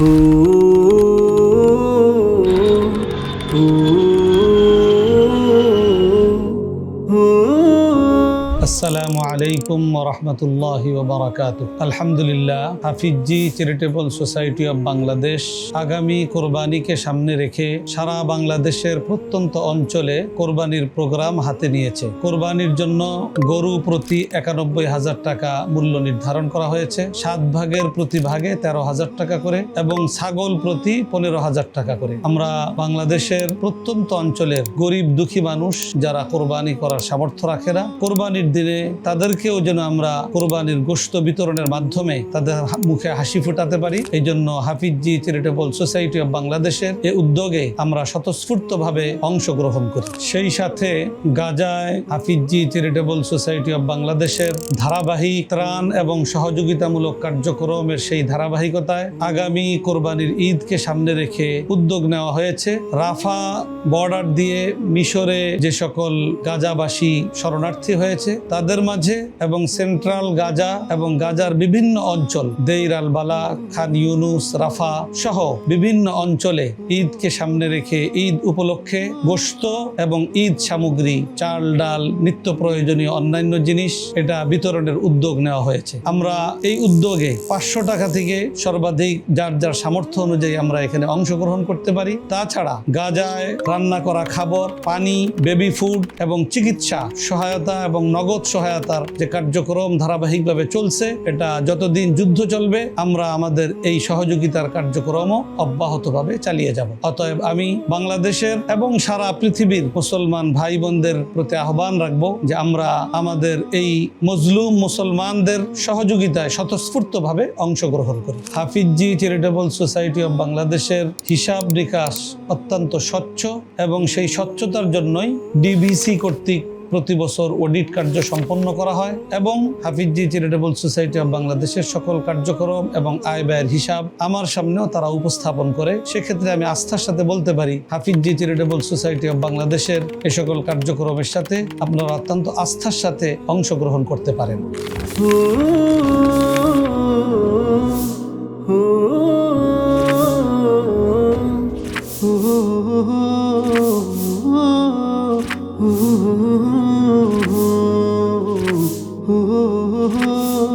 Ooh. আসসালামু আলাইকুম রহমতুল্লাহ বারাকাত আলহামদুলিল্লাহ, Hafizi charitable society of Bangladesh আগামী কোরবানিকে সামনে রেখে সারা বাংলাদেশের প্রত্যন্ত অঞ্চলে কোরবানির প্রোগ্রাম হাতে নিয়েছে। কোরবানির জন্য গরু প্রতি একানব্বই হাজার টাকা মূল্য নির্ধারণ করা হয়েছে। সাত ভাগের প্রতি ভাগে তেরো হাজার টাকা করে এবং ছাগল প্রতি পনেরো হাজার টাকা করে। আমরা বাংলাদেশের প্রত্যন্ত অঞ্চলের গরিব দুঃখী মানুষ যারা কোরবানি করার সামর্থ্য রাখে না, কোরবানির দিনে তাদেরকেও যেন আমরা কোরবানির গোশত বিতরণের মাধ্যমে তাদের মুখে হাসি ফোটাতে পারি। এই জন্য হাফিজি চ্যারিটেবল সোসাইটি অব বাংলাদেশের এই উদ্যোগে আমরা স্বতঃস্ফূর্তভাবে অংশগ্রহণ করি। সেই সাথে গাজায় হাফিজি চ্যারিটেবল সোসাইটি অব বাংলাদেশের ধারাবাহিক ত্রাণ এবং সহযোগিতামূলক কার্যক্রমের সেই ধারাবাহিকতায় আগামী কোরবানির ঈদকে সামনে রেখে উদ্যোগ নেওয়া হয়েছে। রাফা বর্ডার দিয়ে মিশরে যে সকল গাজাবাসী শরণার্থী হয়েছে তাদের মাঝে এবং সেন্ট্রাল গাজা এবং গাজার বিভিন্ন অঞ্চল, দেইর আল বালা খান ইউনুস, রাফা সহ বিভিন্ন অঞ্চলে ঈদকে সামনে রেখে ঈদ উপলক্ষে গোশত এবং ঈদ সামগ্রী, চাল, ডাল, নিত্য প্রয়োজনীয় অন্যান্য জিনিস এটা বিতরণের উদ্যোগ নেওয়া হয়েছে। আমরা এই উদ্যোগে পাঁচশো টাকা থেকে সর্বাধিক যার যার সামর্থ্য অনুযায়ী আমরা এখানে অংশগ্রহণ করতে পারি। তাছাড়া গাজায় রান্না করা খাবার, পানি বেবি ফুড এবং চিকিৎসা, সহায়তা এবং নগদ সহায়তার যে কার্যক্রম ধারাবাহিকভাবে চলছে, এটা যতদিন যুদ্ধ চলবে, আমরা আমাদের এই সহযোগিতার কার্যক্রমও অব্যাহতভাবে চালিয়ে যাব। অতএব আমি বাংলাদেশের এবং সারা পৃথিবীর মুসলমান ভাই বোনদের প্রতি আহ্বান রাখব যে আমরা আমাদের এই মজলুম মুসলমানদের সহযোগিতায় স্বতঃস্ফূর্তভাবে অংশগ্রহণ করি। হাফিজি চ্যারিটেবল সোসাইটি অব বাংলাদেশের হিসাব নিকাশ অত্যন্ত স্বচ্ছ এবং সেই স্বচ্ছতার জন্যই ডিবিসি কর্তৃক প্রতি বছর অডিট কার্য সম্পন্ন করা হয় এবং হাফিজি চ্যারিটেবল সোসাইটি অব বাংলাদেশের সকল কার্যক্রম এবং আয় ব্যয়ের হিসাব আমার সামনেও তারা উপস্থাপন করে সেক্ষেত্রে আমি আস্থার সাথে বলতে পারি হাফিজি চ্যারিটেবল সোসাইটি অব বাংলাদেশের এ সকল কার্যক্রমের সাথে আপনারা অত্যন্ত আস্থার সাথে অংশগ্রহণ করতে পারেন Oh